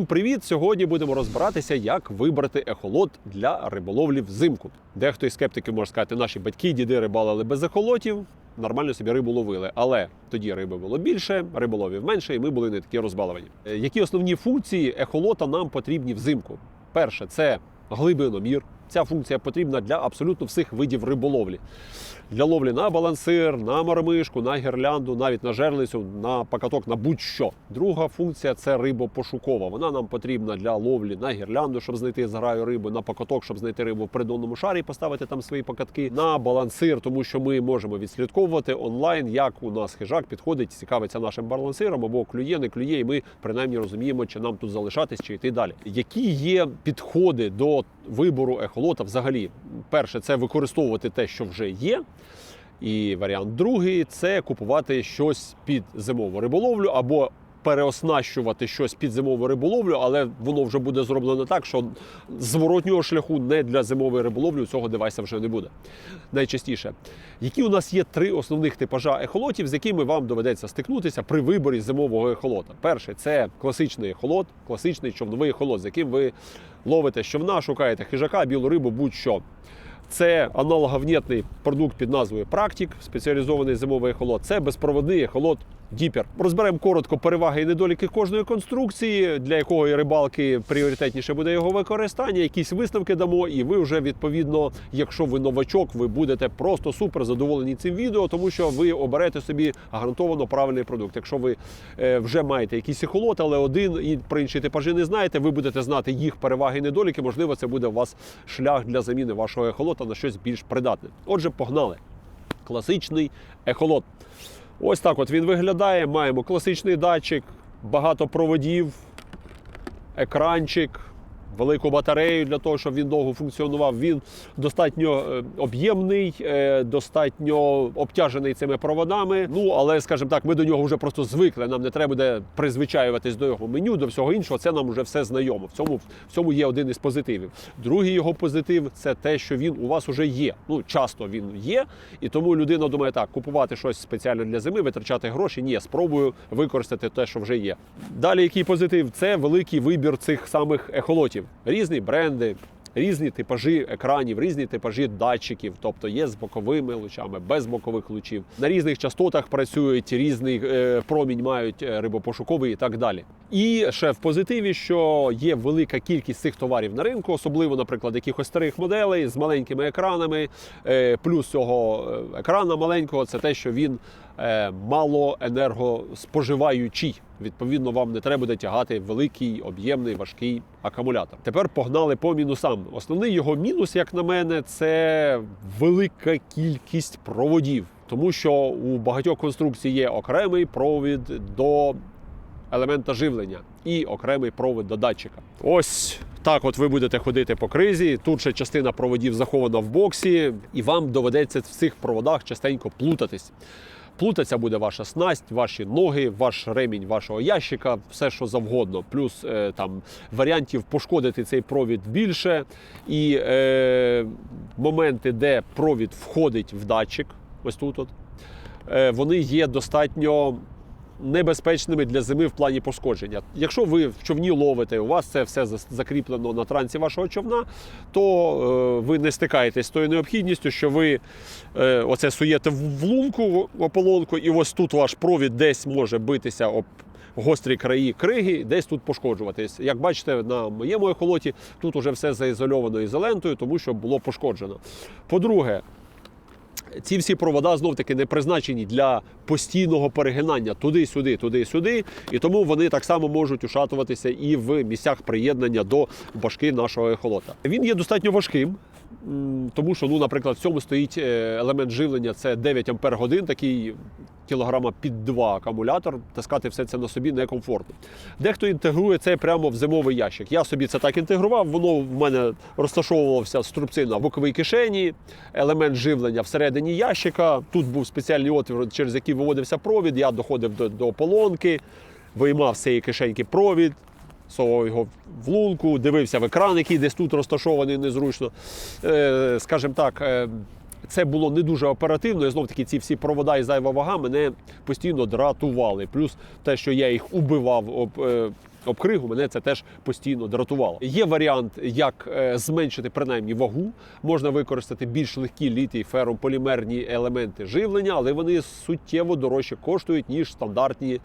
Усім привіт! Сьогодні будемо розбиратися, як вибрати ехолот для риболовлі взимку. Дехто із скептиків може сказати, наші батьки, діди рибалили без ехолотів, нормально собі рибу ловили. Але тоді риби було більше, риболовів менше, і ми були не такі розбаловані. Е, Які основні функції ехолота нам потрібні взимку? Перше, це глибиномір. Ця функція потрібна для абсолютно всіх видів риболовлі. Для ловлі на балансир, на мармишку, на гірлянду, навіть на жерлицю, на пакаток, на будь-що. Друга функція це рибопошукова. Вона нам потрібна для ловлі на гірлянду, щоб знайти зграю риби, на пакаток, щоб знайти рибу в придонному шарі, поставити там свої покатки, на балансир, тому що ми можемо відслідковувати онлайн, як у нас хижак підходить, цікавиться нашим балансиром або клює, не клює, і ми принаймні розуміємо, чи нам тут залишатись, чи йти далі. Які є підходи до вибору ехолота взагалі? Перше, це використовувати те, що вже є. І варіант другий це купувати щось під зимову риболовлю або переоснащувати щось під зимову риболовлю, але воно вже буде зроблено так, що зворотнього шляху не для зимової риболовлі у цього девайса вже не буде. Найчастіше, які у нас є три основних типажа ехолотів, з якими вам доведеться стикнутися при виборі зимового ехолота. Перший це класичний ехолот, класичний човновий ехолот, з яким ви ловите човна, шукаєте хижака, білу рибу, будь-що. Це аналоговнітний продукт під назвою Практик, спеціалізований зимовий ехолот. Це безпроводний ехолот Діпер. Розберемо коротко переваги і недоліки кожної конструкції, для якої рибалки пріоритетніше буде його використання. Якісь висновки дамо, і ви вже відповідно, якщо ви новачок, ви будете просто супер задоволені цим відео, тому що ви оберете собі гарантовано правильний продукт. Якщо ви е, вже маєте якийсь ехолот, але один і про інші типажі не знаєте, ви будете знати їх переваги і недоліки. Можливо, це буде у вас шлях для заміни вашого ехолота на щось більш придатне. Отже, погнали. Класичний ехолот. Ось так от він виглядає. Маємо класичний датчик, багато проводів, екранчик, велику батарею для того, щоб він довго функціонував. Він достатньо е, об'ємний, е, достатньо обтяжений цими проводами. Ну, але, скажімо так, ми до нього вже просто звикли. Нам не треба буде призвичаюватись до його меню, до всього іншого. Це нам вже все знайомо. В цьому, в цьому є один із позитивів. Другий його позитив це те, що він у вас вже є. Ну, часто він є, і тому людина думає, так, купувати щось спеціально для зими, витрачати гроші. Ні, спробую використати те, що вже є. Далі, який позитив? Це великий вибір цих самих ехолотів. Різні бренди. Різні типажі екранів, різні типажі датчиків, тобто є з боковими лучами, без бокових лучів. На різних частотах працюють різний е, промінь мають е, рибопошуковий і так далі. І ще в позитиві, що є велика кількість цих товарів на ринку, особливо, наприклад, якихось старих моделей з маленькими екранами. Е, плюс цього екрана маленького це те, що він мало енергоспоживаючий. Відповідно, вам не треба буде тягати великий, об'ємний, важкий акумулятор. Тепер погнали по мінусам. Основний його мінус, як на мене, це велика кількість проводів, тому що у багатьох конструкцій є окремий провід до елемента живлення і окремий провід до датчика. Ось так, от ви будете ходити по кризі. Тут ще частина проводів захована в боксі, і вам доведеться в цих проводах частенько плутатись. Плутаться буде ваша снасть, ваші ноги, ваш ремінь вашого ящика, все що завгодно. Плюс е, там варіантів пошкодити цей провід більше. І е, моменти, де провід входить в датчик, ось тут, от, е, вони є достатньо небезпечними для зими в плані пошкодження. Якщо ви в човні ловите, у вас це все закріплено на трансі вашого човна, то е, ви не стикаєтесь з тою необхідністю, що ви е, оце суєте в лунку в ополонку, і ось тут ваш провід десь може битися об. Гострі краї криги, десь тут пошкоджуватись. Як бачите, на моєму ехолоті тут уже все заізольовано ізолентою, тому що було пошкоджено. По-друге, ці всі провода знов таки не призначені для постійного перегинання туди-сюди, туди-сюди, і тому вони так само можуть ушатуватися і в місцях приєднання до башки нашого ехолота. Він є достатньо важким. Тому що, ну, наприклад, в цьому стоїть е, елемент живлення це 9 ампер годин, такий кілограма під 2 акумулятор. Таскати все це на собі некомфортно. Дехто інтегрує це прямо в зимовий ящик. Я собі це так інтегрував. Воно в мене розташовувався струбцин на боковій кишені, елемент живлення всередині ящика. Тут був спеціальний отвір, через який виводився провід. Я доходив до, до ополонки, виймав з цієї кишеньки провід. Совав його в лунку, дивився в екран, який десь тут розташований незручно. Е, скажімо так, е, це було не дуже оперативно. І знов таки ці всі провода і зайва вага мене постійно дратували. Плюс те, що я їх убивав об е, об кригу, мене це теж постійно дратувало. Є варіант, як е, зменшити принаймні вагу. Можна використати більш легкі літій феррополімерні елементи живлення, але вони суттєво дорожче коштують ніж стандартні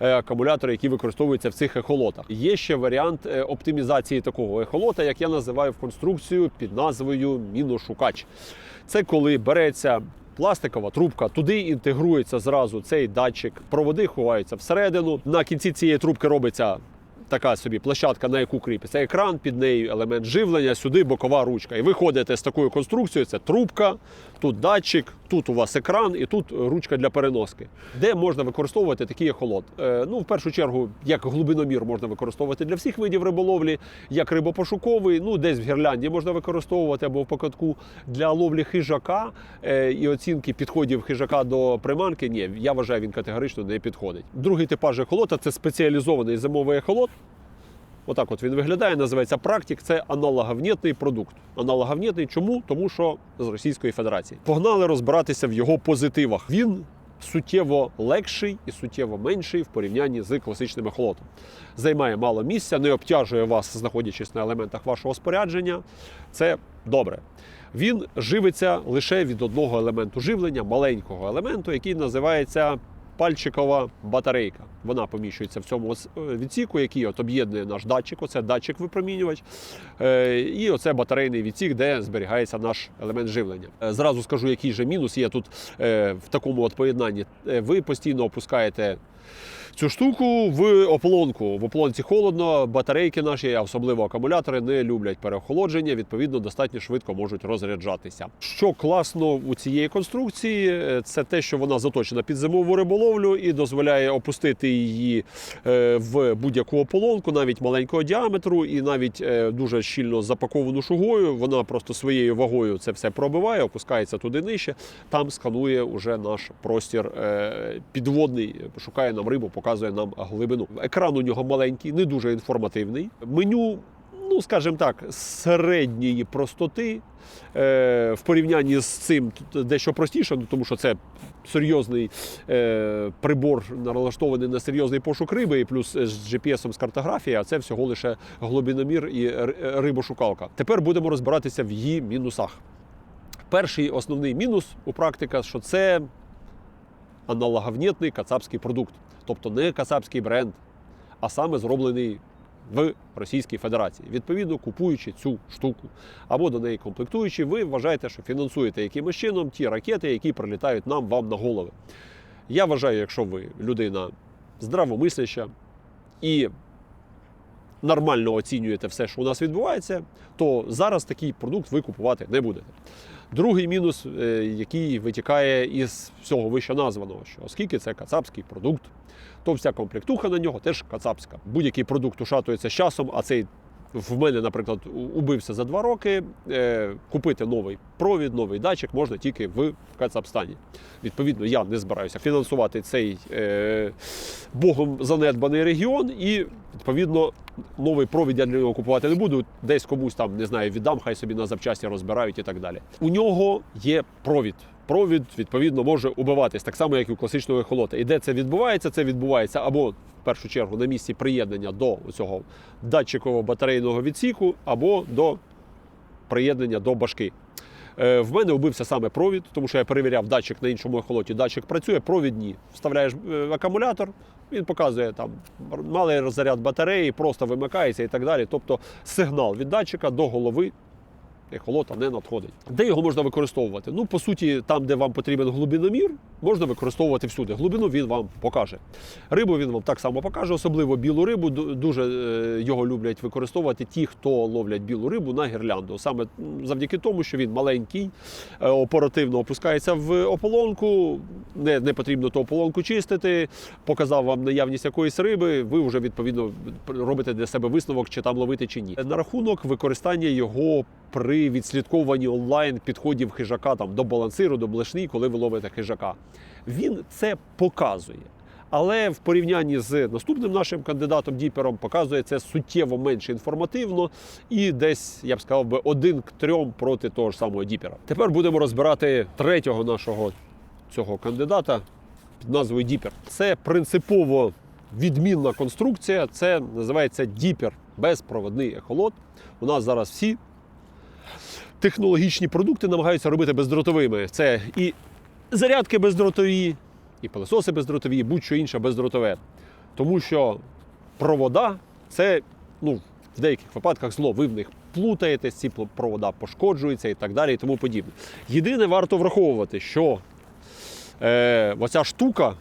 е, акумулятори, які використовуються в цих ехолотах. Є ще варіант е, оптимізації такого ехолота, як я називаю в конструкцію під назвою міношукач. Це коли береться. Пластикова трубка, туди інтегрується зразу цей датчик, проводи ховаються всередину. На кінці цієї трубки робиться така собі площадка, на яку кріпиться екран, під нею елемент живлення, сюди бокова ручка. І ви ходите з такою конструкцією: це трубка, тут датчик, тут у вас екран і тут ручка для переноски. Де можна використовувати такий ехолот? Е, ну, в першу чергу, як глибиномір можна використовувати для всіх видів риболовлі, як рибопошуковий, ну десь в гірлянді можна використовувати або в покатку для ловлі хижака е, і оцінки підходів хижака до приманки. Ні, я вважаю, він категорично не підходить. Другий типаж ехолота це спеціалізований зимовий ехолот. Отак от він виглядає, називається практик. Це аналоговнітний продукт. Аналоговнітний чому? Тому що з Російської Федерації. Погнали розбиратися в його позитивах. Він суттєво легший і суттєво менший в порівнянні з класичним ехолотом. Займає мало місця, не обтяжує вас, знаходячись на елементах вашого спорядження. Це добре. Він живиться лише від одного елементу живлення, маленького елементу, який називається пальчикова батарейка. Вона поміщується в цьому е, відсіку, який от об'єднує наш датчик. Оце датчик випромінювач. Е, І оце батарейний відсік, де зберігається наш елемент живлення. Е, Зразу скажу, який же мінус є тут в такому от поєднанні. Ви постійно опускаєте. Цю штуку в ополонку. В ополонці холодно, батарейки наші, а особливо акумулятори, не люблять переохолодження, відповідно, достатньо швидко можуть розряджатися. Що класно у цієї конструкції, е, це те, що вона заточена під зимову риболовлю і дозволяє опустити її е, в будь-яку ополонку, навіть маленького діаметру, і навіть е, дуже щільно запаковану шугою. Вона просто своєю вагою це все пробиває, опускається туди нижче. Там сканує уже наш простір підводний, шукає нам рибу, показує нам глибину. Екран у нього маленький, не дуже інформативний. Меню. Ну, скажімо так, середньої простоти е, в порівнянні з цим дещо простіше, ну, тому що це серйозний е, прибор, налаштований на серйозний пошук риби, і плюс з GPS з картографії, а це всього лише глибиномір і рибошукалка. Тепер будемо розбиратися в її мінусах. Перший основний мінус у практика, що це аналоговнітний кацапський продукт, тобто не кацапський бренд, а саме зроблений в Російській Федерації. Відповідно, купуючи цю штуку або до неї комплектуючи, ви вважаєте, що фінансуєте якимось чином ті ракети, які прилітають нам вам на голови. Я вважаю, якщо ви людина здравомисляща і нормально оцінюєте все, що у нас відбувається, то зараз такий продукт ви купувати не будете. Другий мінус, е, який витікає із всього вище названого, що оскільки це кацапський продукт, то вся комплектуха на нього теж кацапська. Будь-який продукт ушатується з часом, а цей в мене, наприклад, убився за два роки. Е, купити новий провід, новий датчик можна тільки в Кацапстані. Відповідно, я не збираюся фінансувати цей е, богом занедбаний регіон, і відповідно новий провід я для нього купувати не буду. Десь комусь там не знаю, віддам, хай собі на запчасті розбирають і так далі. У нього є провід. Провід відповідно може убиватись так само, як і у класичного ехолота. І де це відбувається? Це відбувається або в першу чергу на місці приєднання до цього датчикового батарейного відсіку, або до приєднання до башки. Е, В мене убився саме провід, тому що я перевіряв датчик на іншому ехолоті. Датчик працює, провід ні. Вставляєш е, акумулятор, він показує там малий розряд батареї, просто вимикається і так далі. Тобто сигнал від датчика до голови ехолота не надходить. Де його можна використовувати? Ну, по суті, там, де вам потрібен глибиномір, можна використовувати всюди. Глибину він вам покаже. Рибу він вам так само покаже, особливо білу рибу. Дуже е, його люблять використовувати ті, хто ловлять білу рибу на гірлянду. Саме завдяки тому, що він маленький, е, оперативно опускається в ополонку. Не, не потрібно ту ополонку чистити. Показав вам наявність якоїсь риби. Ви вже відповідно робите для себе висновок, чи там ловити чи ні. На рахунок використання його при відслідковуванні онлайн підходів хижака там до балансиру, до блешні, коли ви ловите хижака. Він це показує. Але в порівнянні з наступним нашим кандидатом діпером показує це суттєво менш інформативно і десь, я б сказав би, один к трьом проти того ж самого діпера. Тепер будемо розбирати третього нашого цього кандидата під назвою Діпер. Це принципово відмінна конструкція. Це називається діпер безпроводний ехолот. У нас зараз всі технологічні продукти намагаються робити бездротовими. Це і зарядки бездротові, і пилососи бездротові, і будь-що інше бездротове. Тому що провода це ну, в деяких випадках зло. Ви в них плутаєтесь, ці провода пошкоджуються і так далі, і тому подібне. Єдине, варто враховувати, що е, оця штука.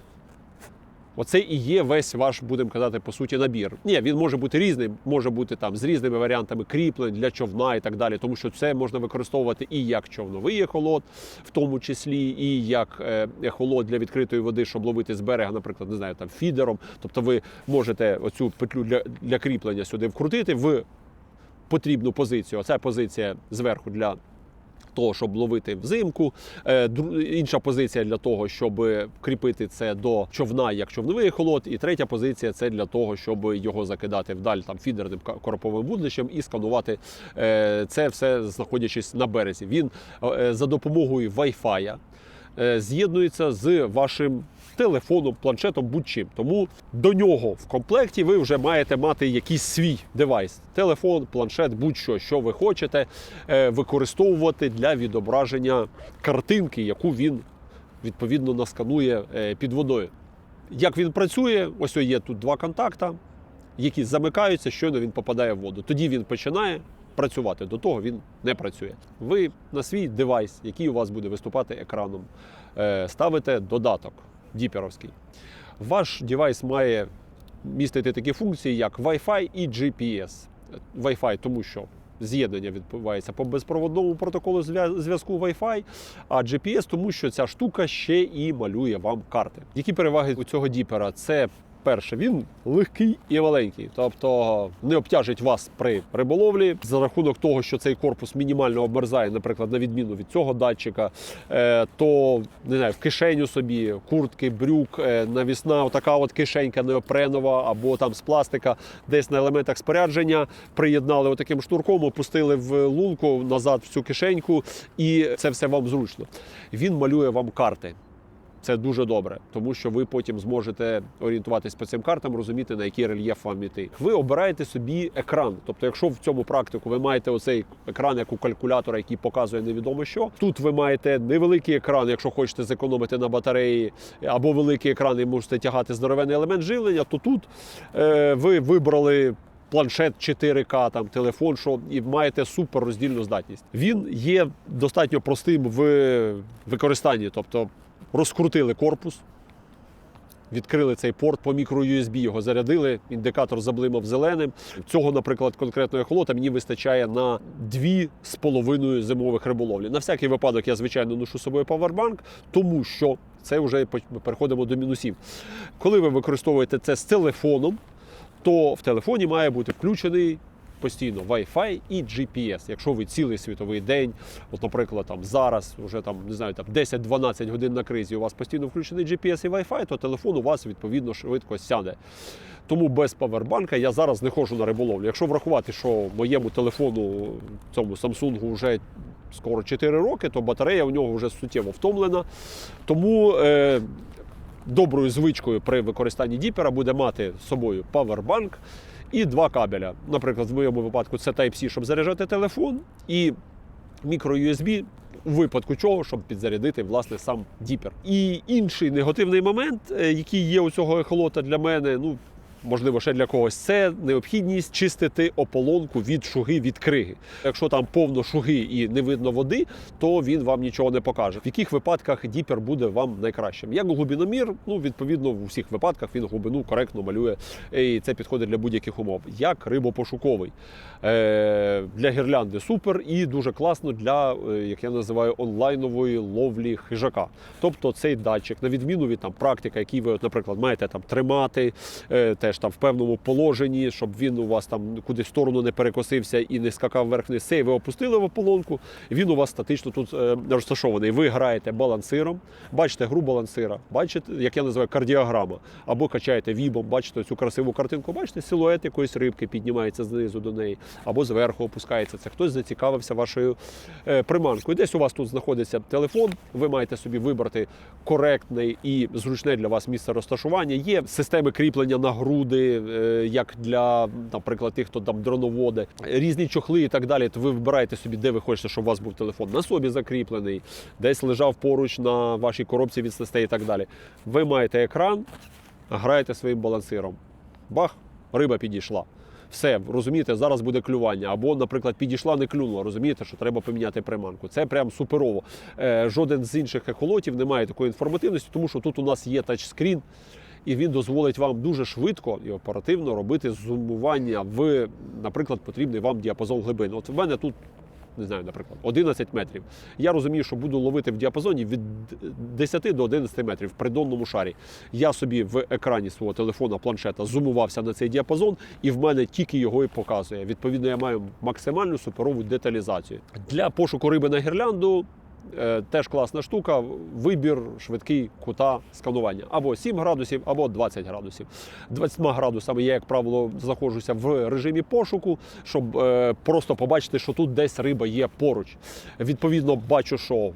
Оце і є весь ваш, будемо казати, по суті, набір. Ні, він може бути різним, може бути там з різними варіантами кріплень для човна і так далі, тому що це можна використовувати і як човновий ехолот, в тому числі, і як е, ехолот для відкритої води, щоб ловити з берега, наприклад, не знаю, там фідером. Тобто ви можете оцю петлю для, для кріплення сюди вкрутити в потрібну позицію. Оця позиція зверху для того, щоб ловити взимку. Е, Інша позиція для того, щоб кріпити це до човна як човновий холод. І третя позиція це для того, щоб його закидати вдаль там фідерним короповим вудлищем і сканувати е, це все знаходячись на березі. Він е, за допомогою Wi-Fi з'єднується з вашим телефоном, планшетом, будь-чим. Тому до нього в комплекті ви вже маєте мати якийсь свій девайс: телефон, планшет, будь-що, що ви хочете е, використовувати для відображення картинки, яку він відповідно насканує е, під водою. Як він працює, ось є тут два контакта, які замикаються, щойно він попадає в воду. Тоді він починає працювати. До того він не працює. Ви на свій девайс, який у вас буде виступати екраном, е, ставите додаток діперовський. Ваш девайс має містити такі функції, як Wi-Fi і GPS. Wi-Fi, тому що з'єднання відбувається по безпроводному протоколу зв'язку Wi-Fi, а GPS, тому що ця штука ще і малює вам карти. Які переваги у цього діпера? Це перше, він легкий і маленький, тобто не обтяжить вас при риболовлі за рахунок того, що цей корпус мінімально обмерзає, наприклад, на відміну від цього датчика, е, то не знаю, в кишеню собі куртки, брюк, е, навісна, отака от кишенька неопренова або там з пластика, десь на елементах спорядження приєднали отаким штурком, опустили в лунку назад в цю кишеньку, і це все вам зручно. Він малює вам карти. Це дуже добре, тому що ви потім зможете орієнтуватись по цим картам, розуміти, на який рельєф вам іти. Ви обираєте собі екран. Тобто, якщо в цьому практику ви маєте оцей екран, як у калькулятора, який показує невідомо що. Тут ви маєте невеликий екран, якщо хочете зекономити на батареї, або великий екран і можете тягати здоровенний елемент живлення, то тут е, ви вибрали. Планшет 4К, там телефон, що і маєте супер роздільну здатність. Він є достатньо простим в використанні, тобто розкрутили корпус, відкрили цей порт по мікро-USB, його зарядили, індикатор заблимав зеленим. Цього, наприклад, конкретного ехолота мені вистачає на дві з половиною зимових риболовлі. На всякий випадок я, звичайно, ношу з собою павербанк, тому що це вже переходимо до мінусів. Коли ви використовуєте це з телефоном, то в телефоні має бути включений постійно Wi-Fi і GPS. Якщо ви цілий світовий день, от, наприклад, там зараз вже там не знаю, там 10-12 годин на кризі, у вас постійно включений GPS і Wi-Fi, то телефон у вас відповідно швидко сяде. Тому без павербанка я зараз не ходжу на риболовлю. Якщо врахувати, що моєму телефону, цьому Samsung вже скоро 4 роки, то батарея у нього вже суттєво втомлена. Тому е, доброю звичкою при використанні діпера буде мати з собою павербанк і два кабеля. Наприклад, в моєму випадку це Type-C, щоб заряджати телефон, і мікро-USB. У випадку чого, щоб підзарядити власне сам діпер. І інший негативний момент, е, який є у цього ехолота для мене, ну можливо, ще для когось, це необхідність чистити ополонку від шуги від криги. Якщо там повно шуги і не видно води, то він вам нічого не покаже. В яких випадках діпер буде вам найкращим? Як глибиномір, ну відповідно в усіх випадках він глибину коректно малює, і це підходить для будь-яких умов. Як рибопошуковий Е, для гірлянди супер і дуже класно для, е, як я називаю, онлайнової ловлі хижака. Тобто цей датчик, на відміну від там практика, який ви, наприклад, маєте там тримати, е, теж там в певному положенні, щоб він у вас там кудись в сторону не перекосився і не скакав вверх вниз. Цей ви опустили в ополонку, він у вас статично тут е, розташований. Ви граєте балансиром, бачите гру балансира, бачите, як я називаю кардіограма, або качаєте вібом, бачите цю красиву картинку, бачите силует якоїсь рибки піднімається знизу до неї, або зверху опускається. Це хтось зацікавився вашою е, приманкою. Десь у вас тут знаходиться телефон. Ви маєте собі вибрати коректне і зручне для вас місце розташування. Є системи кріплення на груди, е, як для, наприклад, тих, хто там дроноводи, різні чохли і так далі. То ви вибираєте собі, де ви хочете, щоб у вас був телефон. На собі закріплений, десь лежав поруч на вашій коробці від снастей і так далі. Ви маєте екран, граєте своїм балансиром. Бах, риба підійшла. Все, розумієте, зараз буде клювання. Або, наприклад, підійшла, не клюнула. Розумієте, що треба поміняти приманку. Це прям суперово. Е, жоден з інших ехолотів не має такої інформативності, тому що тут у нас є тачскрін, і він дозволить вам дуже швидко і оперативно робити зумування в, наприклад, потрібний вам діапазон глибин. От в мене тут. Не знаю, наприклад, 11 метрів. Я розумію, що буду ловити в діапазоні від 10 до 11 метрів в придонному шарі. Я собі в екрані свого телефона, планшета зумувався на цей діапазон, і в мене тільки його і показує. Відповідно, я маю максимальну суперову деталізацію. Для пошуку риби на гірлянду теж класна штука. Вибір швидкий кута сканування або 7 градусів, або 20 градусів. 20 градусами я, як правило, знаходжуся в режимі пошуку, щоб е, просто побачити, що тут десь риба є поруч. Відповідно, бачу, що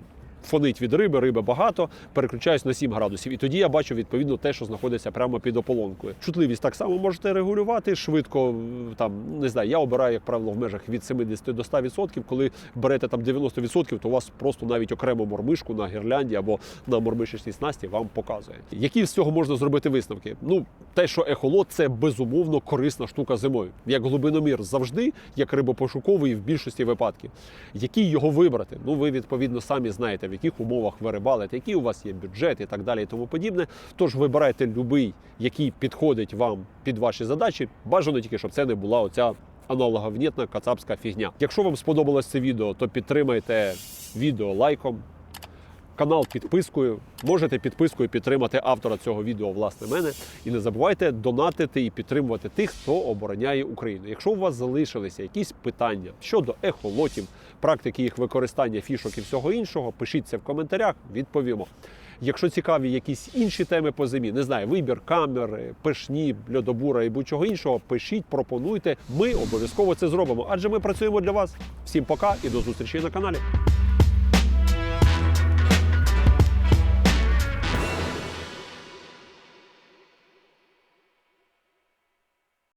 фонить від риби, риби багато, переключаюсь на 7 градусів. І тоді я бачу відповідно те, що знаходиться прямо під ополонкою. Чутливість так само можете регулювати швидко. Там не знаю, я обираю, як правило, в межах від 70 до 100%. Коли берете там 90%, то у вас просто навіть окрему мормишку на гірлянді або на мормишечній снасті вам показує. Які з цього можна зробити висновки? Ну, те, що ехолот це безумовно корисна штука зимою. Як глибиномір завжди, як рибопошуковий в більшості випадків. Який його вибрати? Ну, ви відповідно самі знаєте, яких умовах ви рибалите, який у вас є бюджет і так далі, і тому подібне. Тож вибирайте любий, який підходить вам під ваші задачі. Бажано тільки, щоб це не була оця аналоговнітна кацапська фігня. Якщо вам сподобалось це відео, то підтримайте відео лайком. Канал підпискою. Можете підпискою підтримати автора цього відео, власне, мене. І не забувайте донатити і підтримувати тих, хто обороняє Україну. Якщо у вас залишилися якісь питання щодо ехолотів, практики їх використання фішок і всього іншого, пишіть це в коментарях, відповімо. Якщо цікаві якісь інші теми по зимі, не знаю, вибір камери, пишні, льодобура і будь-чого іншого, пишіть, пропонуйте. Ми обов'язково це зробимо, адже ми працюємо для вас. Всім пока і до зустрічі на каналі.